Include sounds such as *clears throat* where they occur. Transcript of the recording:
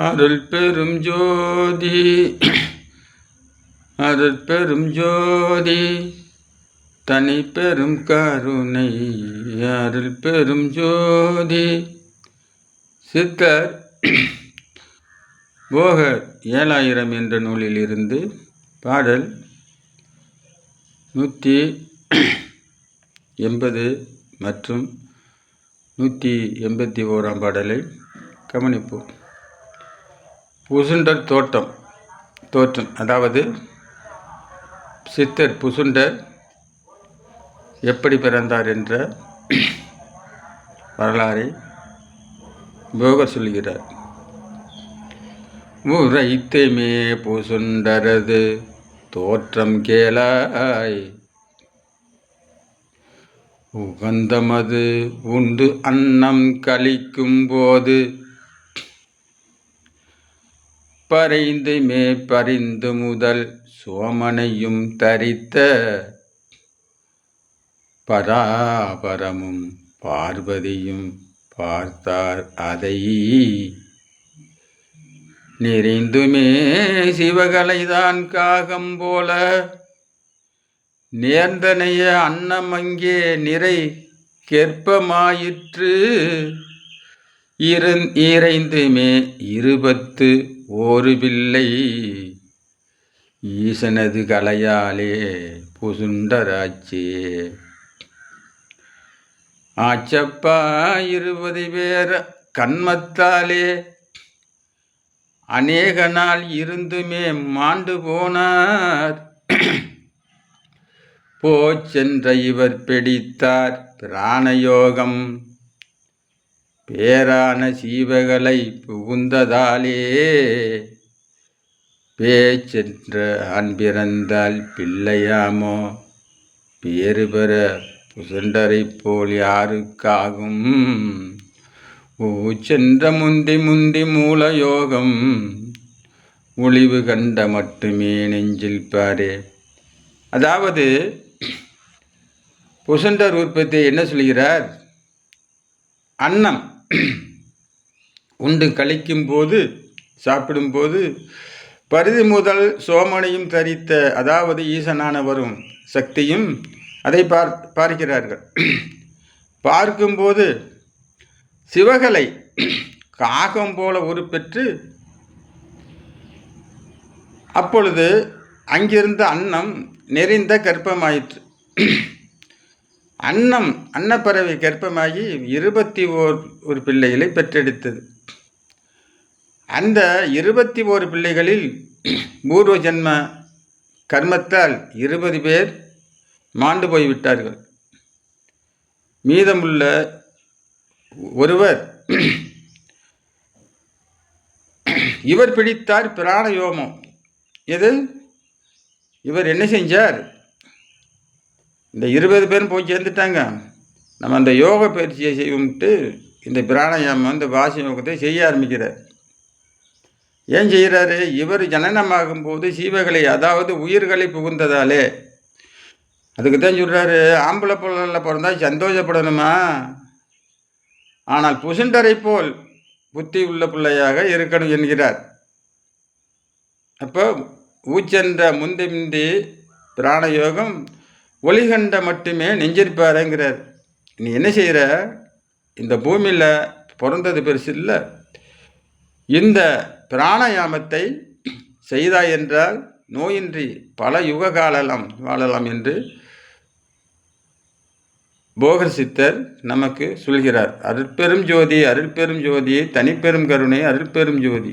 அருள் பெரும் ஜோதி அருள் பெரும் ஜோதி தனி பெரும் கருணை அருள் பெரும் ஜோதி சித்தர் *clears throat* போக ஏழாயிரம் என்ற நூலிலிருந்து பாடல் நூற்றி *clears throat* எண்பது மற்றும் நூற்றி எண்பத்தி ஓராம் பாடலை கவனிப்போம். புசுண்டர் தோட்டம். தோற்றம். அதாவது சித்தர் புசுண்டர் எப்படி பிறந்தார் என்ற வரலாறை போகர் சொல்கிறார் உரைத்துமே புசுண்டரது தோற்றம் கேளாய். உகந்தமது உண்டு அன்னம் கழிக்கும் போது பறைந்து மே பறிந்து முதல் சோமனையும் தரித்த பராபரமும் பார்வதியும் பார்த்தார் அதை நிறைந்துமே சிவகலைதான் காகம் போல. நேர்ந்தனைய அன்னமங்கே நிறை கெற்பமாயிற்று. இறைந்துமே இருபத்து ஒரு பிள்ளை ஈசனது கலையாலே புசுண்டராச்சே ஆச்சப்பா இருபது பேர் கண்மத்தாலே. அநேக நாள் இருந்துமே மாண்டு போனார். போச்சென்ற இவர் பிடித்தார் பிராணயோகம். பேரான சீவகளை புகுந்ததாலே பேச்சென்ற அன்பிறந்தால் பிள்ளையாமோ? பேறு பெற புசண்டரை போல் யாருக்காகும்? ஊச்சென்ற முந்தி முந்தி மூலயோகம் ஒளிவு கண்ட மட்டுமே நெஞ்சில் பாரே. அதாவது புசண்டர் உற்பத்தி என்ன சொல்கிறார்? அன்னம். *clears throat* உண்டு கழிக்கும் போது சாப்பிடும்போது பரிதி முதல் சோமனையும் தரித்த அதாவது ஈசனான வரும் சக்தியும் அதை பார் பார்க்கிறார்கள். *clears throat* பார்க்கும்போது சிவகலை *clears throat* காகம் போல உருப்பெற்று அப்பொழுது அங்கிருந்த அன்னம் நெறிந்த கர்ப்பமாயிற்று. அன்னம் அன்னப்பறவை கர்ப்பமாகி இருபத்தி ஓர் ஒரு பிள்ளைகளை பெற்றெடுத்தது. அந்த இருபத்தி ஓரு பிள்ளைகளில் பூர்வ ஜென்ம கர்மத்தால் இருபது பேர் மாண்டு போய்விட்டார்கள். மீதமுள்ள ஒருவர் இவர் பிடித்தார் பிராணயோமம் இது இவர் என்ன செஞ்சார்? இந்த இருபது பேரும் போய் சேர்ந்துட்டாங்க. நம்ம அந்த யோக பயிற்சியை செய்வோம்ட்டு இந்த பிராணாயாமம் இந்த வாசி யோகத்தை செய்ய ஆரம்பிக்கிறார். ஏன் செய்கிறாரு? இவர் ஜனனமாகும் போது சீவகளை அதாவது உயிர்களை புகுந்ததாலே. அதுக்கு தான் சொல்கிறாரு ஆம்பளை பிள்ளைல பிறந்தா சந்தோஷப்படணுமா? ஆனால் புசுண்டரை போல் புத்தி உள்ள பிள்ளையாக இருக்கணும் என்கிறார். அப்போ ஊச்சென்ற முந்தி முந்தி பிராணயோகம் ஒளிகண்ட மட்டுமே நெஞ்சிருப்பாருங்கிறார். நீ என்ன செய்கிற இந்த பூமியில் பிறந்தது பெருசு இல்லை. இந்த பிராணாயாமத்தை செய்தாய் என்றால் நோயின்றி பல யுக காலலாம் வாழலாம் என்று போகர் சித்தர் நமக்கு சொல்கிறார். அருட்பெரும் ஜோதி அருட்பெரும் ஜோதி தனிப்பெரும் கருணை அருட்பெரும் ஜோதி.